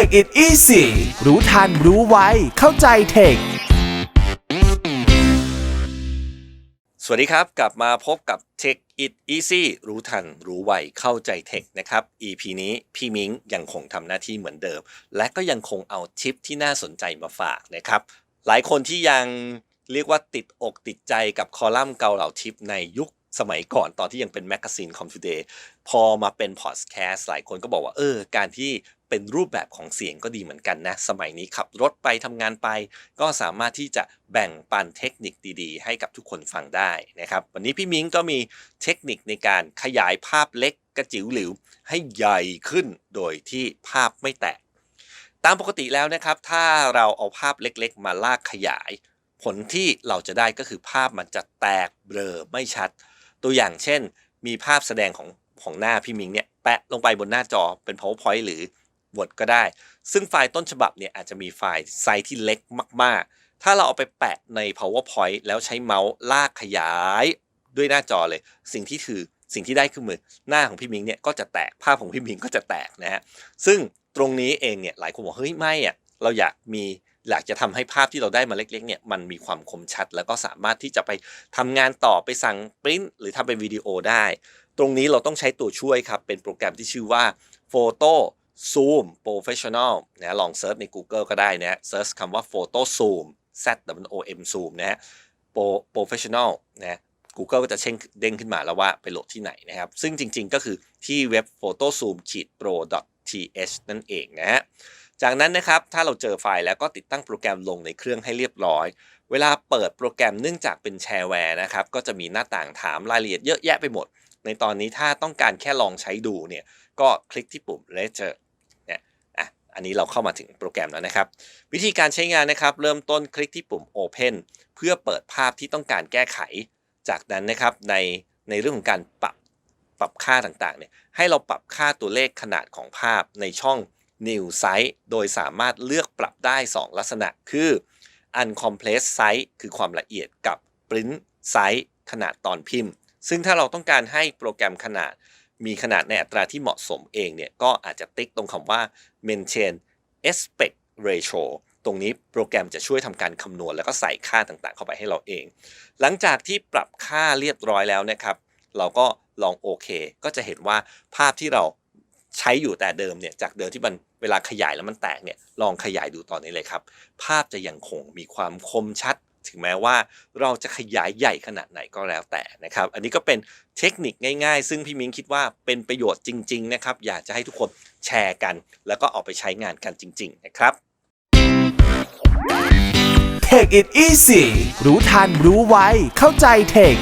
Take it easy รู้ทันรู้ไวเข้าใจเทค สวัสดีครับ กลับมาพบกับ Tech It Easy รู้ทัน รู้ไว เข้าใจเทคนะครับ EP นี้พี่มิ้งยังคงทำหน้าที่เหมือนเดิม และก็ยังคงเอาทิปที่น่าสนใจมาฝากนะครับ หลายคนที่ยังเรียกว่าติดอกติดใจกับคอลัมน์เกาเหล่าทิปในยุค สมัยก่อนตอนที่ยังเป็นแมกกาซีนคอม t ูเดย์พอมาเป็นพอดแคสต์หลายคนก็บอกว่าเออการที่เป็นรูปแบบของเสียงก็ดีเหมือนกันนะ สมัยนี้ขับรถไปทำงานไป ก็สามารถที่จะแบ่งปันเทคนิคดีๆ ให้กับทุกคนฟังได้นะครับ วันนี้พี่มิ้งก็มีเทคนิคในการขยายภาพเล็กกระจิ๋วหลิว ให้ใหญ่ขึ้นโดยที่ภาพไม่แตก ตามปกติแล้วนะครับ ถ้าเราเอาภาพเล็กๆ มาลากขยาย ผลที่เราจะได้ก็คือภาพมันจะแตกเบลอไม่ชัด ตัวอย่างเช่น มีภาพแสดงของของหน้าพี่มิงเนี่ยแปะลงไปบนหน้าจอเป็น powerpoint หรือ Word ก็ได้ ซึ่งไฟล์ต้นฉบับเนี่ยอาจจะมีไฟล์ไซส์ที่เล็กมาก ๆ ถ้าเราเอาไปแปะใน powerpoint แล้วใช้เมาส์ลากขยายด้วยหน้าจอเลย สิ่งที่คือสิ่งที่ได้คือมือหน้าของพี่มิงเนี่ยก็จะแตกภาพของพี่มิงก็จะแตกนะฮะซึ่งตรงนี้เองเนี่ยหลายคนบอกเฮ้ยไม่อะเราอยากมี อยากจะทำให้ภาพที่เราได้มาเล็กๆเนี่ยมันมีความคมชัด แล้วก็สามารถที่จะไปทำงานต่อไปสั่งปริ้นหรือทำเป็นวิดีโอได้ ตรงนี้เราต้องใช้ตัวช่วยครับ เป็นโปรแกรมที่ชื่อว่า Photo Zoom Professional นะลองเซิร์ชใน Google ก็ได้นะเซิร์ชคำว่า Photo Zoom Z W O M Zoom นะฮะ Pro- Professional นะ Google ก็จะเช่งเด้งขึ้นมาแล้วว่าไปโหลดที่ไหนนะครับ ซึ่งจริงๆก็คือที่เว็บ photozoom pro th นั่นเองนะฮะ จากนั้นนะครับถ้าเราเจอไฟล์แล้วก็ติดตั้งโปรแกรมลงในเครื่องให้เรียบร้อย เวลาเปิดโปรแกรมเนื่องจากเป็นแชร์แวร์นะครับก็จะมีหน้าต่างถามรายละเอียดเยอะแยะไปหมด ในตอนนี้ถ้าต้องการแค่ลองใช้ดูเนี่ยก็คลิกที่ปุ่ม Register เนี่ยอะอันนี้เราเข้ามาถึงโปรแกรมแล้วนะครับ วิธีการใช้งานนะครับ เริ่มต้นคลิกที่ปุ่ม Open เพื่อเปิดภาพที่ต้องการแก้ไข จากนั้นนะครับในในเรื่องของการปรับปรับค่าต่างๆเนี่ยให้เราปรับค่าตัวเลขขนาดของภาพในช่อง New Size โดยสามารถเลือกปรับได้ 2 ลักษณะคือ Uncompress Size คือความละเอียดกับ Print Size ขนาดตอนพิมพ์ ซึ่งถ้าเราต้องการให้โปรแกรมขนาด มีขนาดในอัตราที่เหมาะสมเองเนี่ย ก็อาจจะติ๊กตรงคำว่า Maintain Aspect Ratio ตรงนี้โปรแกรมจะช่วยทำการคำนวณแล้วก็ใส่ค่าต่างๆ เข้าไปให้เราเอง หลังจากที่ปรับค่าเรียบร้อยแล้วนะครับ เราก็ลองโอเค ก็จะเห็นว่าภาพที่เรา ใช้อยู่แต่เดิมเนี่ยจากเดิมที่มันเวลาขยายแล้วมันแตกเนี่ยลองขยายดูตอนนี้เลยครับ ภาพจะยังคงมีความคมชัด ถึงแม้ว่าเราจะขยายใหญ่ขนาดไหนก็แล้วแต่นะครับ อันนี้ก็เป็นเทคนิคง่ายๆ ซึ่งพี่มิ้งคิดว่าเป็นประโยชน์จริง ๆ นะครับ อยากจะให้ทุกคนแชร์กัน แล้วก็เอาไปใช้งานกันจริง ๆ นะครับ Take it easy รู้ทันรู้ไวเข้าใจเทค